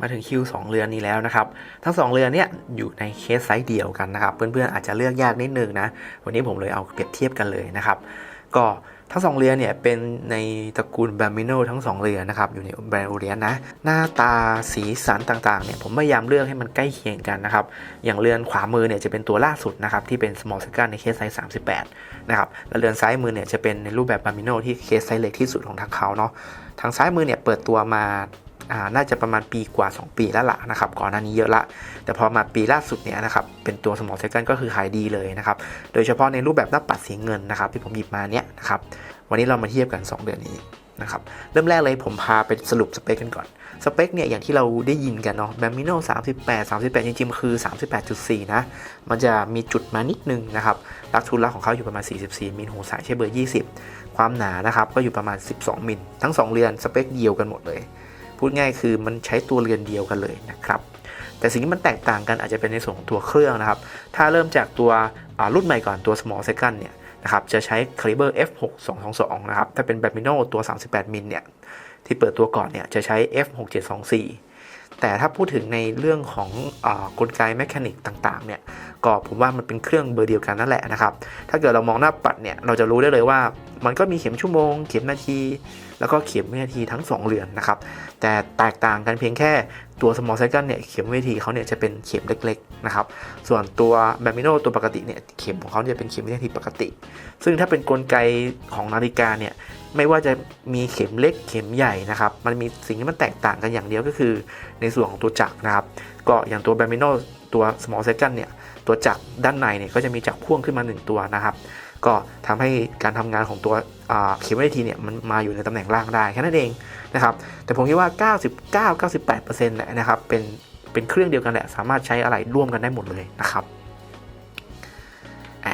มาถึงคิว2เรือนนี้แล้วนะครับ ทั้ง 2 เรือนเนี่ยอยู่ในเคสไซส์เดียวกันนะครับ เพื่อนๆอาจจะเลือกยากนิดนึงนะ วันนี้ผมเลยเอาเปรียบเทียบกันเลยนะครับ ก็ทั้ง2เรือนเนี่ยเป็นในตระกูลแบม i โนทั้ง2เรือนนะครับอยู่ในแบรนด์โอเรียนนะ หน้าตาสีสันต่างๆเนี่ยผมพยายามเลือกให้มันใกล้เคียงกันนะครับ อย่างเรือนขวามือเนี่ยจะเป็นตัวล่าสุดนะครับที่เป็น small second ในเคสไซส์38 นะครับ และเรือนซ้ายมือเนี่ยจะเป็นในรูปแบบแบมิโนที่เคสไซส์เล็กที่สุดของทางเขาเนาะทางซ้ายมือเนี่ยเปิดตัวมา อ่าน่าจะประมาณปีกว่า 2 ปีแล้วล่ะนะครับก่อนหน้านี้เยอะละ แต่พอมาปีล่าสุดเนี่ยนะครับเป็นตัว small second ก็คือขายดีเลยนะครับโดยเฉพาะในรูปแบบหน้าปัดสีเงินนะครับที่ผมหยิบมาเนี่ยนะครับวันนี้เรามาเทียบกัน 2 เดือนนี้นะครับเริ่มแรกเลยผมพาไปสรุปสเปคกันก่อน สเปคเนี่ยอย่างที่เราได้ยินกันเนาะแบมมิโน38 38 จริงๆ คือ 38.4 นะ มันจะมีจุดมานิดนึงนะครับลักทุนลักของเขาอยู่ประมาณ 44 มิลหูสายใช้เบอร์ 20 ความหนานะครับก็อยู่ประมาณ 12 มิล ทั้ง 2 เรือนสเปคเดียวกันหมดเลย พูดง่ายคือมันใช้ตัวเรือนเดียวกันเลยนะครับ แต่สิ่งที่มันแตกต่างกันอาจจะเป็นในส่วนของตัวเครื่องนะครับ ถ้าเริ่มจากตัวรุ่นใหม่ก่อนตัว small second เนี่ยนะครับจะใช้ caliber f6222 นะครับถ้าเป็นแบบมิโนตัว 38มิลเนี่ยที่เปิดตัวก่อนเนี่ยจะใช้ f6724 แต่ถ้าพูดถึงในเรื่องของอกลไกแมชานิกต่างๆเนี่ยก็ผมว่ามันเป็นเครื่องเบอร์เดียวกันนั่นแหละนะครับ ถ้าเกิดเรามองหน้าปัดเนี่ยเราจะรู้ได้เลยว่า มันก็มีเข็มชั่วโมง เข็มนาที แล้วก็เข็มวินาทีทั้ง 2เรือนนะครับ แต่แตกต่างกันเพียงแค่ตัว small second เนี่ยเข็มวินาทีเขาเนี่ยจะเป็นเข็มเล็กๆนะครับ ส่วนตัว b a m i n o ตัวปกติเนี่ยเข็มของเขาจะเป็นเข็มวินาทีปกติ ซึ่งถ้าเป็นกลไกของนาฬิกาเนี่ย ไม่ว่าจะมีเข็มเล็กเข็มใหญ่นะครับ มันมีสิ่งที่มันแตกต่างกันอย่างเดียวก็คือ ในส่วนของตัวจักรนะครับ ก็อย่างตัว b a m i n o ตัว small second เนี่ย ตัวจักรด้านในเนี่ยก็จะมีจักรพ่วงขึ้นมา 1 ตัวนะครับ ก็ทำให้การทำงานของตัวเข็มวินาทีเนี่ยมันมาอยู่ในตำแหน่งล่างได้แค่นั้นเองนะครับ แต่ผมคิดว่า 99-98%แหละนะครับ เป็นเป็นเครื่องเดียวกันแหละสามารถใช้อะไรร่วมกันได้หมดเลยนะครับ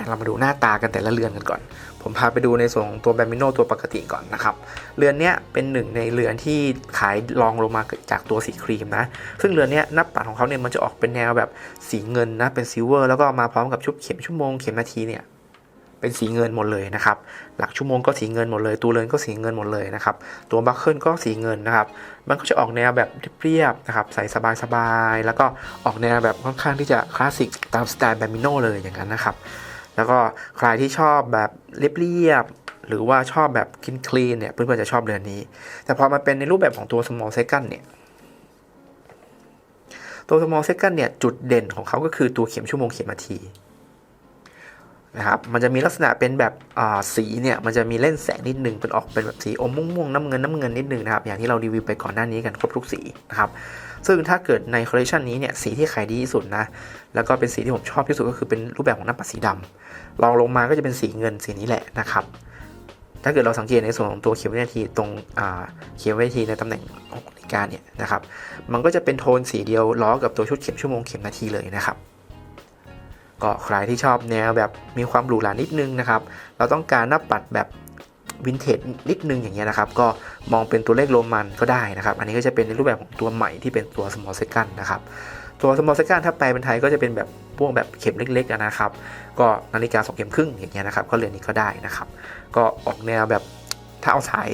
เรามาดูหน้าตากันแต่ละเรือนกันก่อน ผมพาไปดูในส่วนของตัวแบม i โนตัวปกติก่อนนะครับ เรือนนี้เป็นหนึ่งในเรือนที่ขายรองลงมาจากตัวสีครีมนะ ซึ่งเรือนนี้หน้าปัดของเขาเนี่ยมันจะออกเป็นแนวแบบสีเงินนะ เป็นซิลเวอร์แล้วก็มาพร้อมกับชุบเข็มชั่วโมงเข็มนาทีเนี่ยเป็นสีเงินหมดเลยนะครับ หลักชั่วโมงก็สีเงินหมดเลย ตัวเรือนก็สีเงินหมดเลยนะครับ ตัวบัคเคิลก็สีเงินนะครับ มันก็จะออกแนวแบบเรียบๆนะครับ ใส่สบายๆ แล้วก็ออกแนวแบบค่อนข้างที่จะคลาสสิกตามสไตล์แบม i โนเลยอย่างนั้นนะครับ แล้วก็ใครที่ชอบแบบเรียบๆหรือว่าชอบแบบคินคลีนเนี่ยเพื่อนๆจะชอบเรือนนี้ แต่พอมาเป็นในรูปแบบของตัว small second เนี่ยตัว small second เนี่ยจุดเด่นของเขาก็คือตัวเข็มชั่วโมงเข็มนาที นะครับ มันจะมีลักษณะเป็นแบบสีเนี่ย มันจะมีเล่นแสงนิดนึง เป็นออกเป็นแบบสีอมม่วงๆน้ำเงินน้ำเงินนิดนึงนะครับ อย่างที่เรารีวิวไปก่อนหน้านี้กันครบทุกสีนะครับ ซึ่งถ้าเกิดในคอลเลคชันนี้เนี่ย สีที่ขายดีที่สุดนะ แล้วก็เป็นสีที่ผมชอบที่สุดก็คือเป็นรูปแบบของหน้าปัดสีดำรองลงมาก็จะเป็นสีเงินสีนี้แหละนะครับ ถ้าเกิดเราสังเกตในส่วนของตัวเข็มวินาทีตรงเข็มวินาทีในตำแหน่งของนาฬิกาเนี่ยนะครับ มันก็จะเป็นโทนสีเดียวล้อกับตัวชุดเข็มชั่วโมงเข็มนาทีเลยนะครับ ก็ใครที่ชอบแนวแบบมีความหรูหรานิดนึงนะครับ เราต้องการหน้าปัดแบบวินเทจนิดนึงอย่างเงี้ยนะครับ ก็มองเป็นตัวเลขโรมันก็ได้นะครับ อันนี้ก็จะเป็นในรูปแบบของตัวใหม่ที่เป็นตัว small second นะครับ ตัว small second ถ้าแปลเป็นไทยก็จะเป็นแบบพวกแบบเข็มเล็กๆนะครับ ก็นาฬิกาสองเข็มครึ่งอย่างเงี้ยนะครับ ก็เรือนนี้ก็ได้นะครับ ก็ออกแนวแบบถ้าเอาสาย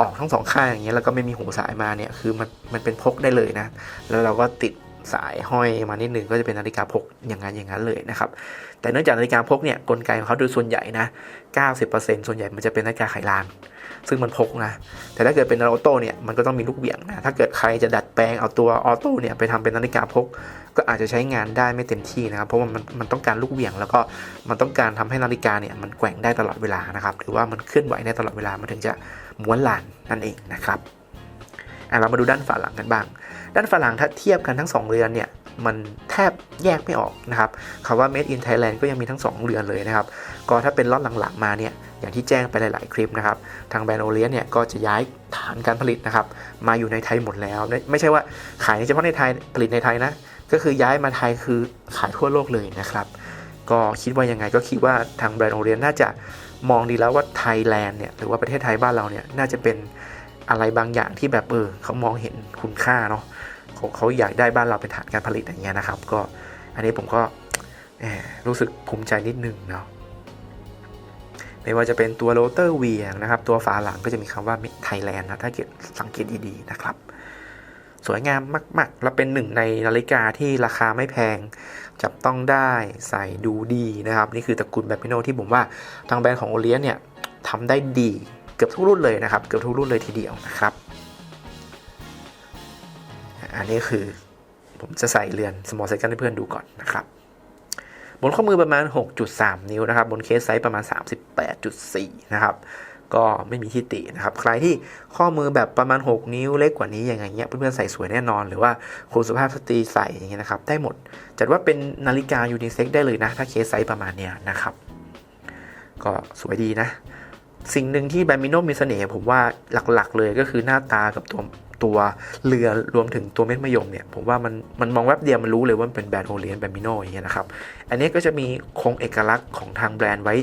ออกทั้งสองข้างอย่างเงี้ยแล้วก็ไม่มีหูสายมาเนี่ยคือมันมันเป็นพกได้เลยนะ แล้วเราก็ติด สายห้อยมานิดหนึ่งก็จะเป็นนาฬิกาพกอย่างนั้นอย่างนั้นเลยนะครับแต่เนื่องจากนาฬิกาพกเนี่ยกลไกของเขาโดยส่วนใหญ่นะ 90%ส่วนใหญ่มันจะเป็นนาฬิกาไขลาน ซึ่งมันพกนะ แต่ถ้าเกิดเป็นออโต้เนี่ยมันก็ต้องมีลูกเหวี่ยงนะ ถ้าเกิดใครจะดัดแปลงเอาตัวออโต้เนี่ยไปทำเป็นนาฬิกาพก ก็อาจจะใช้งานได้ไม่เต็มที่นะครับ เพราะว่ามันมันต้องการลูกเหวี่ยง แล้วก็มันต้องการทำให้นาฬิกาเนี่ยมันแกว่งได้ตลอดเวลานะครับ หรือว่ามันเคลื่อนไหวได้ตลอดเวลา มันถึงจะม้วนลานนั่นเองนะครับอะเรามาดูด้านฝาหลังกันบ้าง ด้านฝาหลังถ้าเทียบกันทั้ง 2 เรือนเนี่ยมันแทบแยกไม่ออกนะครับคำว่า made in Thailand ก็ยังมีทั้ง 2 เรือนเลยนะครับ ก็ถ้าเป็นล็อตหลังๆมาเนี่ยอย่างที่แจ้งไปหลาย ๆ คลิปนะครับ ทางแบรนด์โอเลียนเนี่ยก็จะย้ายฐานการผลิตนะครับ มาอยู่ในไทยหมดแล้วไม่ไม่ใช่ว่าขายเฉพาะในไทยผลิตในไทยนะ ก็คือย้ายมาไทยคือขายทั่วโลกเลยนะครับ ก็คิดว่ายังไงก็คิดว่าทางแบรนด์โอเลียนน่าจะมองดีแล้วว่าไทยแลนด์เนี่ยหรือว่าประเทศไทยบ้านเราเนี่ยน่าจะเป็นอะไรบางอย่างที่แบบเออเขามองเห็นคุณค่าเนาะ เขาอยากได้บ้านเราเป็นฐานการผลิตอย่างเงี้ยนะครับ ก็อันนี้ผมก็รู้สึกภูมิใจนิดนึงเนาะไม่ว่าจะเป็นตัวโรเตอร์เวียงนะครับ ตัวฝาหลังก็จะมีคำว่าไทยแลนด์นะถ้าเกิดสังเกตดีๆนะครับ สวยงามมากๆ และเป็นหนึ่งในนาฬิกาที่ราคาไม่แพง จับต้องได้ใส่ดูดีนะครับ นี่คือตระกูลแบบมิโนที่ผมว่าทางแบรนด์ของโอเลียนเนี่ยทำได้ดีเกือบทุกรุ่นเลยนะครับ เกือบทุกรุ่นเลยทีเดียวนะครับ อันนี้คือผมจะใส่เรือน small second ให้เพื่อนดูก่อนนะครับ บนข้อมือประมาณ 6.3 นิ้วนะครับ บนเคสไซส์ประมาณ 38.4 นะครับ ก็ไม่มีที่ตินะครับ ใครที่ข้อมือแบบประมาณ 6 นิ้วเล็กกว่านี้อย่างเงี้ยเพื่อนๆใส่สวยแน่นอน หรือว่าคุณสุภาพสตรีใส่อย่างเงี้ยนะครับ ได้หมด จัดว่าเป็นนาฬิกายูนิเซ็กได้เลยนะ ถ้าเคสไซส์ประมาณเนี้ยนะครับ ก็สวยดีนะ สิ่งหนึ่งที่แบมิโนมีเสน่ห์ผมว่าหลักๆ เลยก็คือหน้าตากับตัว ตัวเรือรวมถึงตัวเม็ดมะยมเนี่ยผมว่ามันมันมองแวบเดียวมันรู้เลยว่ามันเป็นแบรนด์โอเลียนแบรนด์มิโนอย่างเงี้ยนะครับ อันนี้ก็จะมีคงเอกลักษณ์ของทางแบรนด์ไว้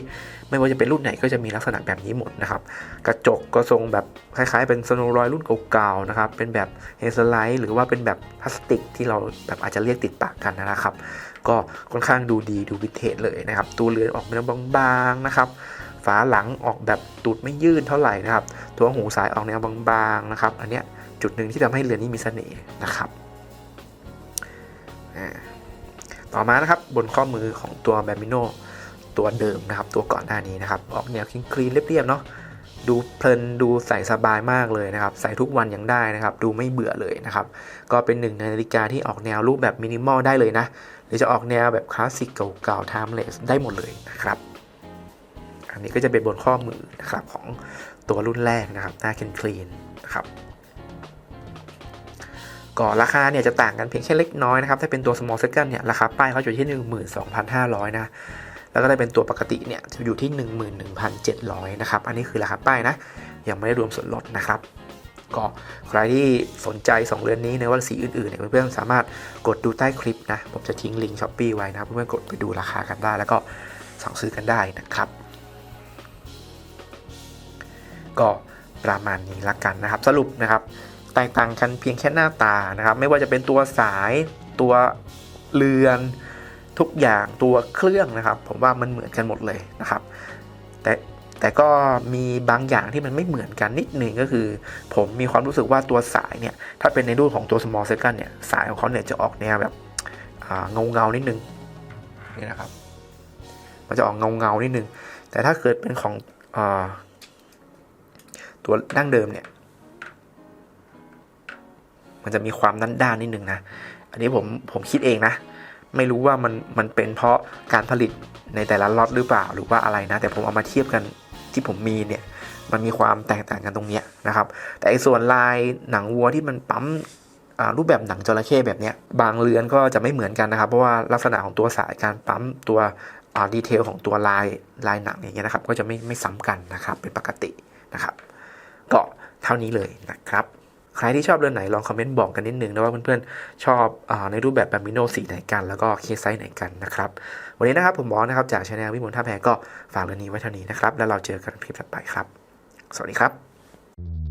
ไม่ว่าจะเป็นรุ่นไหนก็จะมีลักษณะแบบนี้หมดนะครับ กระจกก็ทรงแบบคล้ายๆ เป็นสโนรอยรุ่นเก่าๆนะครับเป็นแบบเฮสไลท์หรือว่าเป็นแบบพลาสติกที่เราแบบอาจจะเรียกติดปากกันนะครับ ก็ค่อนข้างดูดีดูวิเทจเลยนะครับตัวเรือนออกเป็นบางๆนะครับฝาหลังออกแบบตูดไม่ยืดเท่าไหร่นะครับ ตัวหูซ้ายออกแนวบางๆนะครับ อันเนี้ย จุดหนึ่งที่ทำให้เรือนนี้มีเสน่ห์นะครับ ต่อมานะครับบนข้อมือของตัวแบมิโนตัวเดิมนะครับ ตัวก่อนหน้านี้นะครับ ออกแนวคลีนเรียบๆเนาะดูเพลินดูใส่สบายมากเลยนะครับ ใส่ทุกวันยังได้นะครับ ดูไม่เบื่อเลยนะครับ ก็เป็นหนึ่งในนาฬิกาที่ออกแนวรูปแบบมินิมอลได้เลยนะ หรือจะออกแนวแบบคลาสสิกเก่าๆ timeless ได้หมดเลยนะครับ อันนี้ก็จะเป็นบนข้อมือนะครับของตัวรุ่นแรกนะครับหน้าคลีนๆนะครับ ก็ราคาเนี่ยจะต่างกันเพียงแค่เล็กน้อยนะครับ ถ้าเป็นตัว small second เนี่ยราคาป้ายเขาอยู่ที่ 12,500 นะ แล้วก็ได้เป็นตัวปกติเนี่ยจะอยู่ที่ 11,700 นะครับ อันนี้คือราคาป้ายนะ ยังไม่ได้รวมส่วนลดนะครับ ก็ใครที่สนใจ 2 เรือนนี้ในว่าสีอื่นๆเนี่ยเพื่อนๆสามารถกดดูใต้คลิปนะ ผมจะทิ้งลิงก์ช้อปปี้ไว้นะเพื่อนๆกดไปดูราคากันได้ แล้วก็สั่งซื้อกันได้นะครับ ก็ประมาณนี้ละกันนะครับ สรุปนะครับ แตกต่างกันเพียงแค่หน้าตานะครับ ไม่ว่าจะเป็นตัวสาย ตัวเรือน ทุกอย่างตัวเครื่องนะครับ ผมว่ามันเหมือนกันหมดเลยนะครับ แต่แต่ก็มีบางอย่างที่มันไม่เหมือนกันนิดหนึ่งก็คือ ผมมีความรู้สึกว่าตัวสายเนี่ยถ้าเป็นในรุ่นของตัว small second เนี่ยสายของเขาเนี่ยจะออกแนวแบบเงาเงานิดนึงนี่นะครับ มันจะออกเงาเงานิดนึงแต่ถ้าเกิดเป็นของอตัวดั้งเดิมเนี่ย มันจะมีความด้านด้านนิดนึงนะ อันนี้ผมผมคิดเองนะ ไม่รู้ว่ามันมันเป็นเพราะการผลิตในแต่ละล็อตหรือเปล่าหรือว่าอะไรนะ แต่ผมเอามาเทียบกันที่ผมมีเนี่ยมันมีความแตกต่างกันตรงเนี้ยนะครับ แต่ไอ้ส่วนลายหนังวัวที่มันปั๊มรูปแบบหนังจระเข้แบบเนี้ยบางเรือนก็จะไม่เหมือนกันนะครับ เพราะว่าลักษณะของตัวสายการปั๊มตัวดีเทลของตัวลายลายหนังอย่างเงี้ยนะครับ ก็จะไม่ไม่ซ้ำกันนะครับเป็นปกตินะครับ ก็เท่านี้เลยนะครับ ใครที่ชอบเรือนไหนลองคอมเมนต์บอกกันนิดนึงนะว่าเพื่อนๆชอบอในรูปแบบแบมิโนสีไหนกัน แล้วก็เคสไซส์ไหนกันนะครับ วันนี้นะครับผมบอสนะครับจากชาแนลวิมลท่าแพก็ฝากเรื่องนี้ไว้เท่านี้นะครับ แล้วเราเจอกันคลิปถัดไปครับ สวัสดีครับ